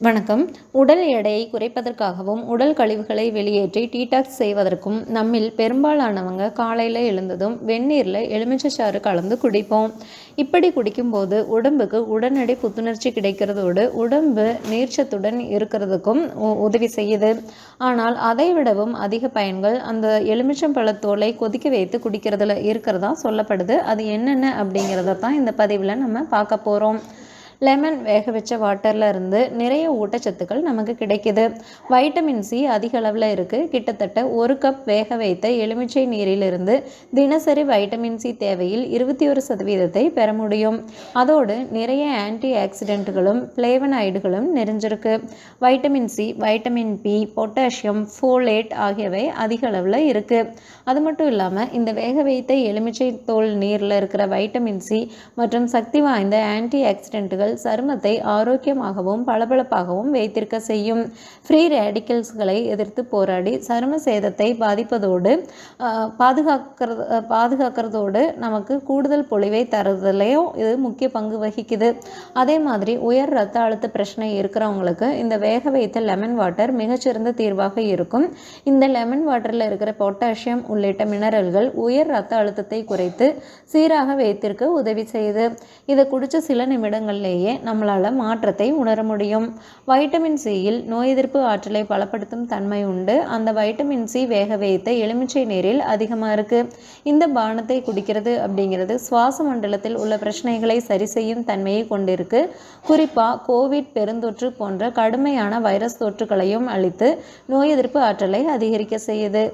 வணக்கம். உடல் எடையை குறைப்பதற்காகவும் உடல் கழிவுகளை வெளியேற்றி டீடாக்ஸ் செய்வதற்கும் நம்மில் பெரும்பாலானவங்க காலையில் எழுந்ததும் வெந்நீரில் எலுமிச்சை சாறு கலந்து குடிப்போம். இப்படி குடிக்கும்போது உடம்புக்கு உடனடி புத்துணர்ச்சி கிடைக்கிறதோடு உடம்பு நீர்ச்சத்துடன் இருக்கிறதுக்கும் உ- உதவி செய்யுது. ஆனால் அதை விடவும் அதிக பயன்கள் அந்த எலுமிச்சம்பழத்தோலை கொதிக்க வைத்து குடிக்கிறதுல இருக்கிறதா சொல்லப்படுது. அது என்னென்ன அப்படிங்கிறத தான் இந்த பதிவில் நம்ம பார்க்க போகிறோம் லெமன் வேக வச்ச வாட்டரில் இருந்து நிறைய ஊட்டச்சத்துக்கள் நமக்கு கிடைக்குது. வைட்டமின் சி அதிக அளவில் இருக்குது கிட்டத்தட்ட ஒரு கப் வேக வைத்த எலுமிச்சை நீரிலிருந்து தினசரி வைட்டமின் சி தேவையில் இருபத்தி ஒரு சதவீதத்தை பெற முடியும். அதோடு நிறைய ஆன்டி ஆக்சிடென்ட்டுகளும் பிளேவனாய்டுகளும் நிறைஞ்சிருக்கு. Vitamin C vitamin B potassium folate ஆகியவை அதிக அளவில் இருக்குது அது மட்டும் இல்லாமல் இந்த வேக வைத்த எலுமிச்சை தோல் நீரில் இருக்கிற வைட்டமின் சி மற்றும் சக்தி வாய்ந்த ஆன்டி ஆக்சிடென்ட்டுகள் சருமத்தை ஆரோக்கியமாகவும் பளபளப்பாகவும் வைத்திருக்க செய்யும். ஃப்ரீ ரேடிக்கல்ஸ்களை எதிர்த்து போராடி சரும சேதத்தை பாதிப்பதோடு பாதுகாக்கிறது பாதுகாக்கிறதோடு நமக்கு கூடுதல் பொழிவை தருவதிலையும் இது முக்கிய பங்கு வகிக்குது. அதே மாதிரி உயர் ரத்த அழுத்த பிரச்சனை இருக்கிறவங்களுக்கு இந்த வேக வைத்த லெமன் வாட்டர் மிகச்சிறந்த தீர்வாக இருக்கும். இந்த லெமன் வாட்டரில் இருக்கிற பொட்டாசியம் உள்ளிட்ட மினரல்கள் உயர் ரத்த அழுத்தத்தை குறைத்து சீராக வைத்திருக்க உதவி செய்யுது. இதை குடித்த சில நிமிடங்கள்லேயே நம்மளால் மாற்றத்தை உணர முடியும். வைட்டமின் சியில் நோய் எதிர்ப்பு ஆற்றலை பலப்படுத்தும் தன்மை உண்டு. அந்த வைட்டமின் சி வேக வைத்த எலுமிச்சை நீரில் அதிகமாக இருக்குது இந்த பானத்தை குடிக்கிறது அப்படிங்கிறது சுவாச மண்டலத்தில் உள்ள பிரச்சனைகளை சரி செய்யும் தன்மையை கொண்டிருக்கு. குறிப்பாக கோவிட் பெருந்தொற்று போன்ற கடுமையான வைரஸ் தொற்றுகளையும் அளித்து நோய் எதிர்ப்பு ஆற்றலை அதிகரிக்க செய்யுது.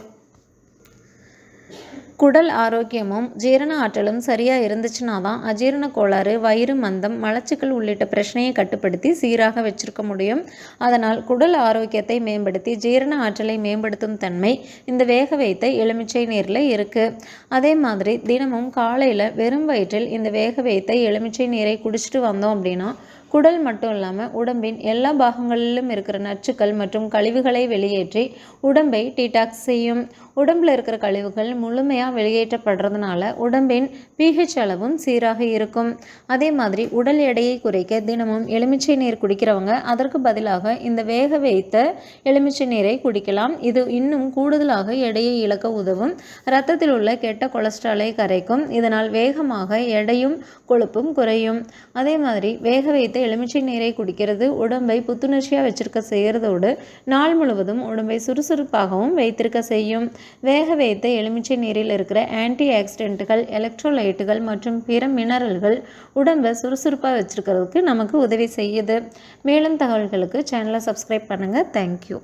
குடல் ஆரோக்கியமும் ஜீரண ஆற்றலும் சரியாக இருந்துச்சுன்னா தான் அஜீரண கோளாறு வயிறு மந்தம் மலச்சிக்கல் உள்ளிட்ட பிரச்சனையை கட்டுப்படுத்தி சீராக வச்சிருக்க முடியும். அதனால் குடல் ஆரோக்கியத்தை மேம்படுத்தி ஜீரண ஆற்றலை மேம்படுத்தும் தன்மை இந்த வேக வைத்த எலுமிச்சை நீரில் இருக்குது அதே மாதிரி தினமும் காலையில் வெறும் வயிற்றில் இந்த வேக வைத்த எலுமிச்சை நீரை குடிச்சிட்டு வந்தோம் அப்படின்னா குடல் மட்டும் இல்லாமல் உடம்பின் எல்லா பாகங்களிலும் இருக்கிற நச்சுக்கள் மற்றும் கழிவுகளை வெளியேற்றி உடம்பை டீடாக்ஸ் செய்யும். உடம்பில் இருக்கிற கழிவுகள் முழுமையாக வெளியேற்றப்படுறதுனால உடம்பின் பிஹெச் அளவும் சீராக இருக்கும். அதே மாதிரி உடல் எடையை குறைக்க தினமும் எலுமிச்சை நீர் குடிக்கிறவங்க அதற்கு பதிலாக இந்த வேக வைத்த எலுமிச்சை நீரை குடிக்கலாம். இது இன்னும் கூடுதலாக எடையை இழக்க உதவும். இரத்தத்தில் உள்ள கெட்ட கொலஸ்ட்ராலை கரைக்கும். இதனால் வேகமாக எடையும் கொழுப்பும் குறையும். அதே மாதிரி வேக வைத்த எலுமிச்சை நீரை குடிக்கிறது உடம்பை புத்துணர்ச்சியாக வச்சிருக்க செய்கிறதோடு நாள் முழுவதும் உடம்பை சுறுசுறுப்பாகவும் வைத்திருக்க செய்யும். வேக வைத்த எலுமிச்சை நீரில் இருக்கிற ஆன்டி ஆக்சிடென்ட்டுகள் எலக்ட்ரோலைட்டுகள் மற்றும் பிற மினரல்கள் உடம்பை சுறுசுறுப்பாக வச்சிருக்கிறதுக்கு நமக்கு உதவி செய்யுது. மேலும் தகவல்களுக்கு சேனலை சப்ஸ்கிரைப் பண்ணுங்கள் தேங்க்யூ